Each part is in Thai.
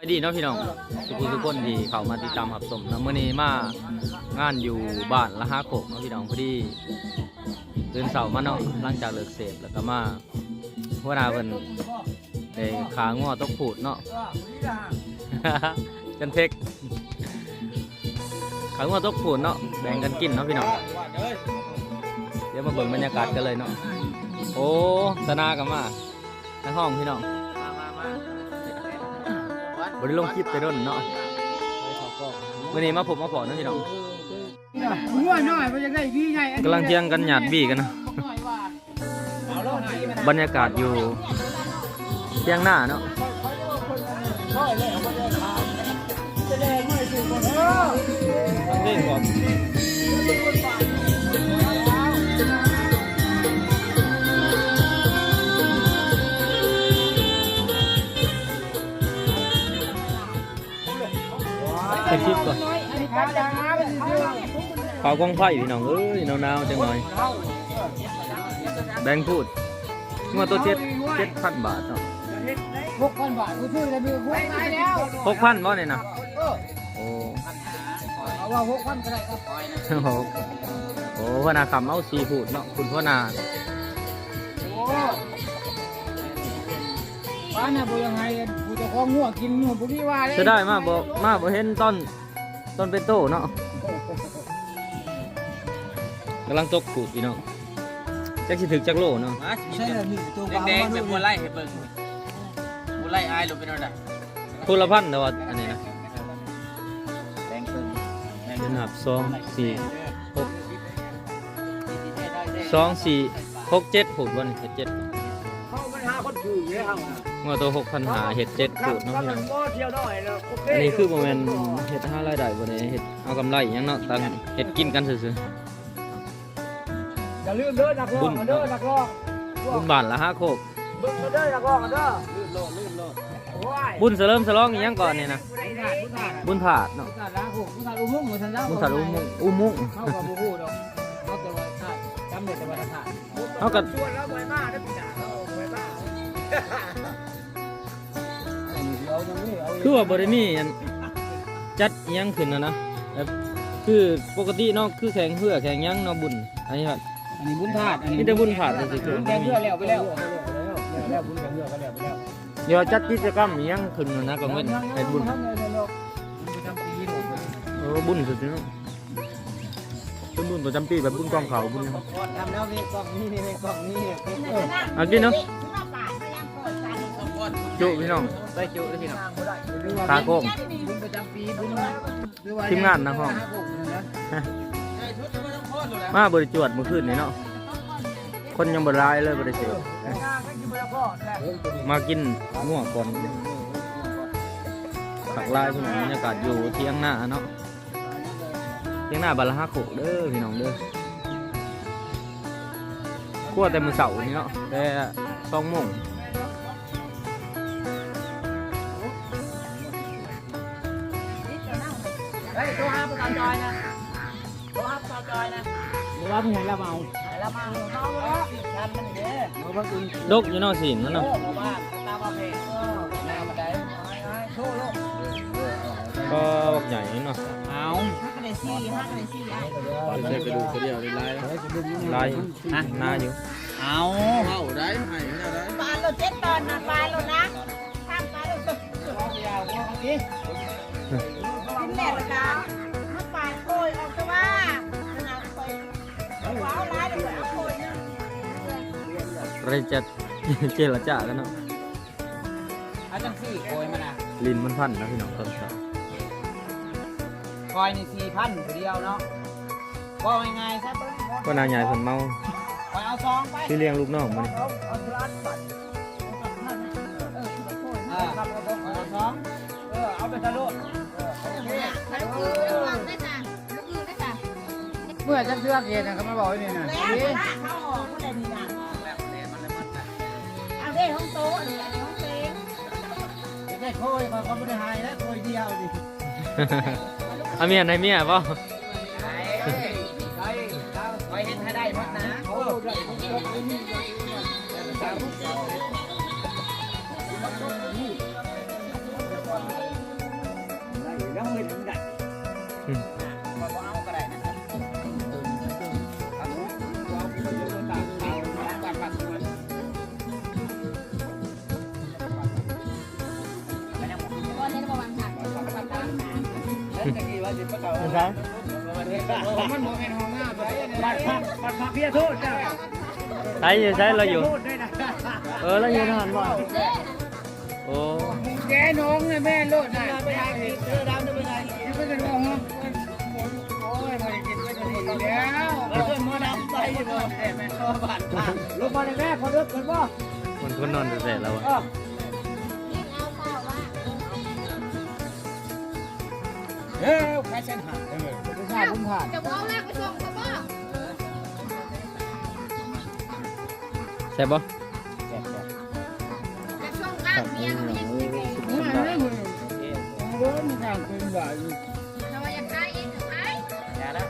ไปดีเนาะพี่น้องทุกคนทุกคนที่เข้ามาติดตามรับชมนะมื้อนี้มางานอยู่บ้านละห้าโขกเนาะพี่น้องพอดีตื่นเสาร์มาเนาะหลังจากเลิกเสพแล้วก็มาหัวหน้าเพิ่นได้ขาง้อตกผูดเนาะ จันเทกขาง้อตกผูดเนาะแบ่งกันกินเนาะพี่น้องเดี๋ยวมาเบิ่งบรรยากาศกันเลยเนาะโอ้ตนากันมาในห้องพี่น้องมามา บริลงคลิปไปร่นเนาะวันนี้มาผมมาพอเนาะพี่น้องหัวน้อยมันยังได้พี่ไงกำลังเที่ยงกันหยาดบี้กันเนาะบรรยากาศอยู่เที่ยงหน้าเนาะเล่นก่อน เผากองไฟพี่น้องเอ้ยหนาวๆจังหน่อย แบงค์พูดงวดตัวเจ็ดเจ็ดพันบาทเนาะหกพันบาทกูช่วยได้มีหกพันแล้วหกพันบ่เนี่ยนะโอ้เอาว่าหกพันก็ได้ครับโหโอ้พ่อนาคำเอาซีพูดเนาะคุณพ่อนาโอ้ป้าน่ะบ่ยังไงกูจะคล้องงัวกินงัวบ่มีว่าเลยจะได้มาบ่มาบ่เห็นต้นต้นเป็นโตเนาะ กำลังตกขูดพี่น้องจักสิถึกจักโลเนาะใช่แล้วนี่ตัวแดงๆเป็นบัวไล่ให้เบิ่งบัวไล่อายลงไปหน่อยนะคนละพันแต่ว่าอันนี้นะแดงเพิ่งเป็นหับสองสี่หกสองสี่หกเจ็ดขูดวันเห็ดเจ็ดเขาปัญหาคนถือเยอะเฮาน่ะงวดตัวหกพันหาเห็ดเจ็ดขูดเนาะพี่น้องบ่เที่ยวน้อยแล้วโอเคอันนี้คือโมเมนเห็ดห้ารายได้บ่ได้เห็ดเอากำไรอหยังเนาะตังเห็ดกินกันซื่อ อย่าลืมเด้อนักร้องเด้อนักร้องๆบุญบานละห้าโคกเบิ่งเด้อนักร้องเด้อลืมโลดลืมโลดโอ้ยบุญเสริมสลองอหยังก่อนเนี่ยนะบุญถาดบุญถาดบุญถาดเนาะบุญถาดล้างหูบุญถาดอุ้มมุ่งเหมือนทันแล้วบุญถาดอุ้มมุงอุ้มมุงเข้ากับบูฮูดอกเขาแต่ว่าถาดจำเด็ดแต่ว่าถาดเขากับชวนแล้วไปบ้าได้ปีหน้าเราไปบ้าเอาอย่างนี้เอาคือว่าบ่ได้มีอันจัดอิหยังขึ้นนะนะแบบคือปกติเนาะคือแข่งเพื่อแข่งหยังเนาะบุญอันนี้ครับ อันนี้บุญถาดมีแต่บุญถาดเลยสิบุญแกงเพื่อแล้วไปแล้วแล้วบุญแกงเพื่อก็แล้วไปแล้วเดี๋ยวจัดกิจกรรมอิหยังขึ้นนะนะก็เงินเฮ็ดบุญประจำปีหมดเออบุญสุดๆเนาะเป็นบุญประจำปีแบบบุญกองเขาบุญหยังทำแล้วนี่กล่องนี้นี่กล่องนี้เอากินเนาะจุพี่น้องได้จุได้พี่น้องตาโก้งบุญประจำปีบุญทีมงานนะพ่อ มาบริจวดเมื่อคืนนี่เนาะคนยังบรายเลยบริจวดมากินง่วงก่อนผักลายพี่น้องบรรยากาศอยู่เที่ยงหน้าเนาะเที่ยงหน้าบาละฮักโขกเด้อพี่น้องเด้อขั้วแต่มือเสาร์นี่เนาะแต่สองโมงเฮ้ยตัวห้าประจำจอยนะตัว ห้าประจำจอยนะว่าพี่ให้ละเมาแล้วมาเมาแล้วชันมันเด้อเราพัก ไรจะเจรจากันเนาะเอาจังสี่โอยมานะลิ้นมันพันนะพี่น้องตอนเช้าคอยนี่สี่พันเดียวเนาะก็ง่ายๆซะก็นายใหญ่เพิ่นเมาคอยเอาซองไปที่เลี้ยงลูกน้องมันเอาเอาล้านบาทอ่าเอาเอาซองเออเอาไปทะลุเมื่อจะเลือกเองนะครับมาบอกนี่นะ แล้วเขาออกก็เลยมีนะเอาได้ห้องโต๊ะเลยห้องเต็งได้โคยเขาไม่ได้หายแล้วโคยเดียวดิเอาเมียในเมียป่ะ ใช่มันโมเมนห้องหน้าไปบัตรพักบัตรพักเพียโทษจ้าใช่อยู่ใช่เราอยู่ทษด้วยนะเออเราอยู่ทหารบ่โอ้แกน้องนะแม่โลดนะไม่ได้เออดำจะไปไหนที่ไม่กันว่าฮะโอ้ยไม่กินไม่กินแล้วแล้วก็มาดำไปอยู่บ่แต่แม่ก็บาดปากลูกบอลแม่ขอเลิกกันบ่มันคนนอนเสร็จแล้วอะ เฮ้ยใครเส้นหักเออคุณผ่านคุณผ่านจะว่าแรกไปส่งเขาบ่ใช่ปะจะส่งข้าเมียเขายังไม่ได้มึงอะไรมึงโอ้ยมึงห่างเป็นบ่ายอยู่เราอยากได้เองจะไปอย่าละ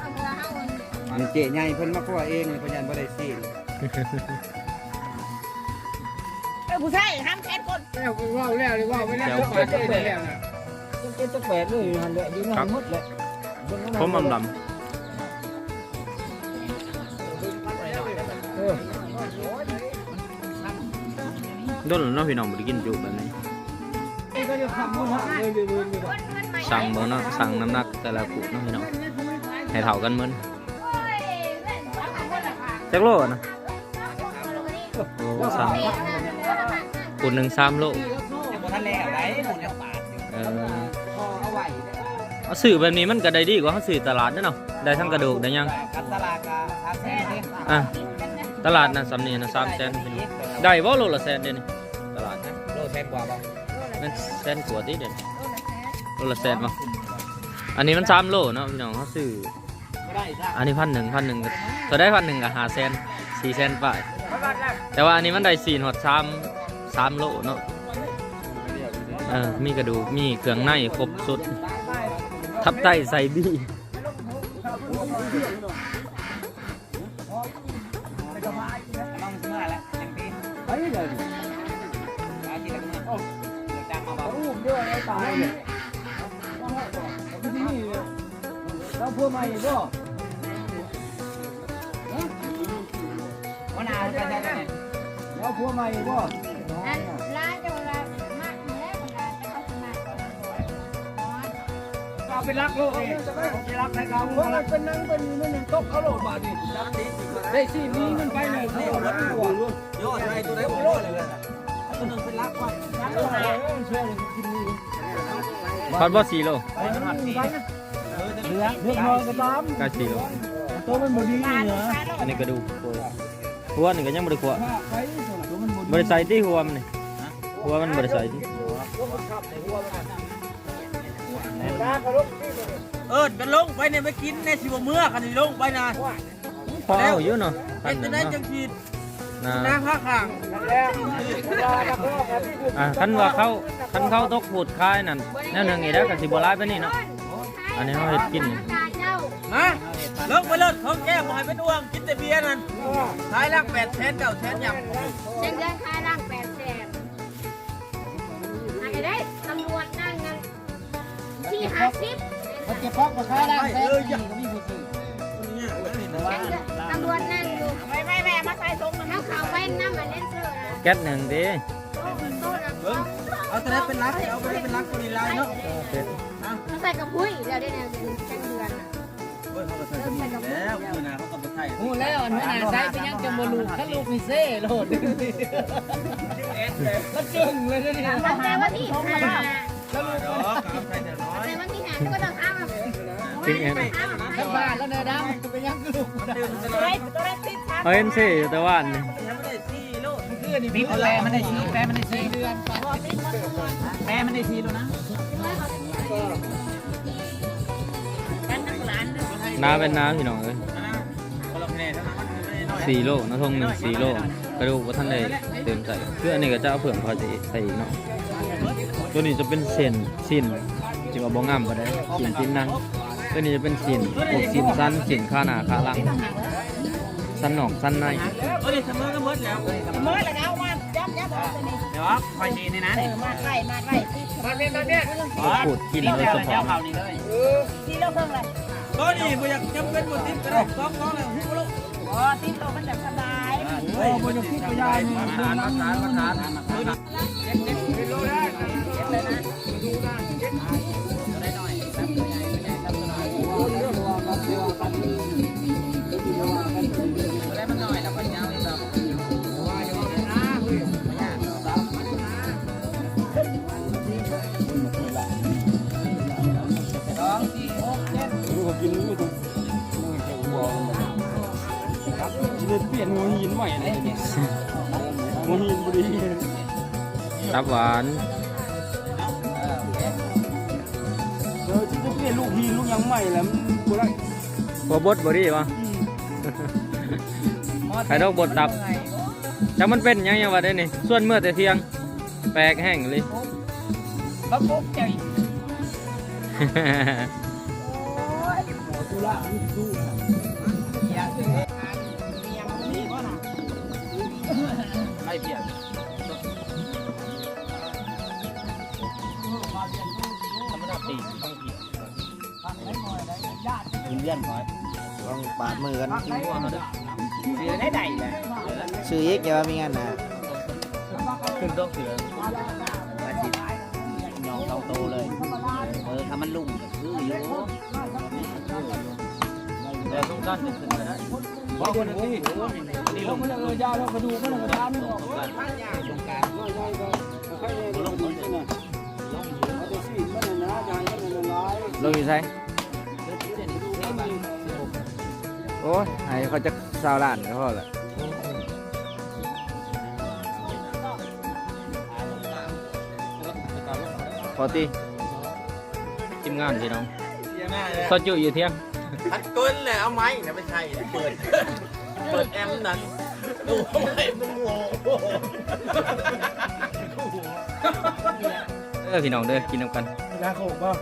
เอาเงินเอาเงินมันเจ๊ใหญ่เพิ่นมาคั่วเองเลยพยานบ่ได้สิเออผู้ชายห้ามแค้นคนแล้วว่าแล้วเลยว่าไม่แล้วปาดได้แล้ว เป็นตะแปดเลยหันแหละอยู่นั่นหมดแหละผมอำลเออำโดนแล้วเนาะพี่น้องบ่ได้กินจุแบบนี้ก็จะทำมันเลยเลยเลยคนมันใหม่สั่งเบิ่งเนาะสั่งน้ำหนักแต่ละกุเนาะพี่น้องให้เท่ากันเหมือนโอ้ยเล่นสองคนละค่ะจักโลนะโอ้สั่งกุหนึ่งสามโลท่านแล้วไหนหมดแล้วปาด เออพอเอาไว้ เอาสื่อแบบนี้มันก็ได้ดีกว่าเขาสื่อตลาดเด้อเนาะได้ทั้งกระดูกได้ยังกับตลาดกับทางแท้นี่อะตลาดนะสำเนียงนะสามแสนพี่น้องได้บ่โลละแสนเดี๋ยวนี้ตลาดนะโลแทนกว่าบ่นั่นแสนกว่าติเดี๋ยวนี้โลละแสนบ่อันนี้มันสามโลเนาะพี่น้องเขาซื้อไม่ได้จ้ะอันนี้พันหนึ่งพันหนึ่งก็ได้พันหนึ่งกับหาแสนสี่แสนป่ายแต่ว่าอันนี้มันได้สี่หดสามสามโลเนาะเออมีกระดูกมีเครื่องในครบสุด ทับไตใส่บี้เมื่อแล้วยังปีเฮ้ยเลยอาทิตย์ละมื้อโอ้จังมาบ่รูด้วยไอ้ตายเนี่ยเราพูดมาอีกบ่ เอาไปรักโลกนี่ไปรักในเขาเพราะมันเป็นนั่งเป็นนั่นนั่งตกเขาโลกบาดนี่ได้สิมีเงินไปเลยนี่รถตัวยอดอะไรตัวไหนผมโลดเลยตัวนึงเป็นรักว่ารักโลกไหนช่วยกินนี่พอดบ่สี่โลเหลือเลือกนอนกันตามกสี่โลตัวมันบดีร้านเหรออันนี้กระดูกหัวหัวนี่งก็ยังบริขัวไปตัวมันบดีบริใส่ที่หัวมันนี่หัวมันบริใส่ที่ เออกันลงไปเนี่ยไม่กินในสิบเมื่อกันนี่ลงไปนะพอเอาอยู่เนาะพัเอ็นนหจะนึ่งได้เนาะจังขีดนะนางผ้าข่างแล้วรักโลกกันที่อะคันว่าเขาคันเขาตกผูดคายนั่นแนวหนึ่งอีกแล้วกับสิบร้ายไปนี่เนาะอันนี้เขาเห็ดกินนี่การเจ้ามาลงไปเลยเขาแก้บ่ให้เป็นอ้วงกินแต่เบียร์นั่นขายลักแปดแสนเก้าแสนยำเส้นเดือนค่า ห้าสิบมันจะพักมาค้าได้แท้จริงก็มีผู้ซื้อตำรวจนั่งอยู่ไม่ไม่แม่มาใส่ถุงมันเขาไว้น้ำมันเล่นเสื้อนะแก๊สหนึ่งดิโต๊ะนะโต๊ะเอาแต่ได้เป็นรักเอาไปได้เป็นรักคนนี้ลายเนาะเขาใส่กับพุ้ยแล้วได้แนวจังเดือนเฮ้ยเขาก็ใส่กันนี่แล้วคือนะเขาก็ไปใส่หูแล้วหัวหน้าใช้ไปยังจะมาลูกถ้าลูกมีเซ่โลดแล้วจึงเลยนี่ตั้งแต่วันที่ห้าดอกเอาใส่แต่น้อยแต่วันที่ห้าก็ ต้องเองทั้งบ้านแล้วเนื้อดำไงเอ็นสิอยู่แต่ว่าอันนี่ยังไม่ได้สีลดคือนี่บิ๊กแปรมันได้ชีแปรมันได้ชีเดือนแปรมันได้ชีแล้วนะนนักหลาเป็นน้ำพี่น้องเอ้ยนะคนละคะแนนเท่านั้นมันไม่ได้น้อยสี่โลนะทงหนึ่งสี่โลกระดูกว่าท่านใดเติมใส่คืออันนี้ก็จะเอาเผื่อพอจะใส่อีกเนาะตัวนี้จะเป็นเส้นสิ้น จิว่าบ่งามก็ได้สิ้นสิ้นนังตัวนี้จะเป็นสิ้นพวกสิ้นสั้นสิ้นขาหน้าขาหลังสั้นนอกสั้นในเฮ้ยเสมอก็หมดแล้วเมื่อแล้วมาย้ำย้ำตัวนี้เดี๋ยวคอยดีนี่นะนี่มาไล่มาไล่มาเนี่ยมาเนี่ยขูดกินโดยเฉพาะเขานี่เลยที่เราเพิ่งเลยก็นี่บ่อยากจำเป็นบ่ติดก็ได้สองสองแล้วฮู้บ่ลูกอ๋อที่เรามันแบบสบายโอ้บนคิดไปยายนี่ประธานประธานประธานเส หัวหินใหม่เลยเนี่ยหัวหินบุรีตับหวานเออจะเปลี่ยนลูกหินลูกยังใหม่แล้วมันบุรีบ่บดบ่ดีวะใครต้องบดตับจักมันเป็นหยังยังว่าได้นี่ส่วนเมื่อแต่เที่ยง แปลกแห้งเลยเขาปุ๊บใจตุลาดู ไล่เปียกธรรมดาตีต้องเปียกกินเลื่อนพอต้องปาดมือกันกินหัวเขาเด้อเสือได้ใดเลยซื้ออีกอย่าว่ามีงานนะขึ้นต้องเสือมาสิยองเตาโตเลย เออทำมันลุ่มก็คืออยู่แต่ต้องการจะขึ้นไปได้ เพราะคนนี้นี่ลงมาเลยยาแล้วกระดูกมันกระทานออกตรงกลางง่ายๆก็ใครเนี่ยลงมาเนี่ยเขาจะซีดมันนะยายมันละลายลงอยู่ใช่โอ้ยให้เขาจะซาวล้านก็พอละพอตีทีมงานพี่น้องเสียหน้าเลยซอจุอยู่เที่ยง อัดก้นเลยเอาไม้นะไม่ใช่เปิด เปิดแอมนั้นดูทำไมมึงโง่เออพี่น้องเด้อกินน้ำกันยาโขกป่ะ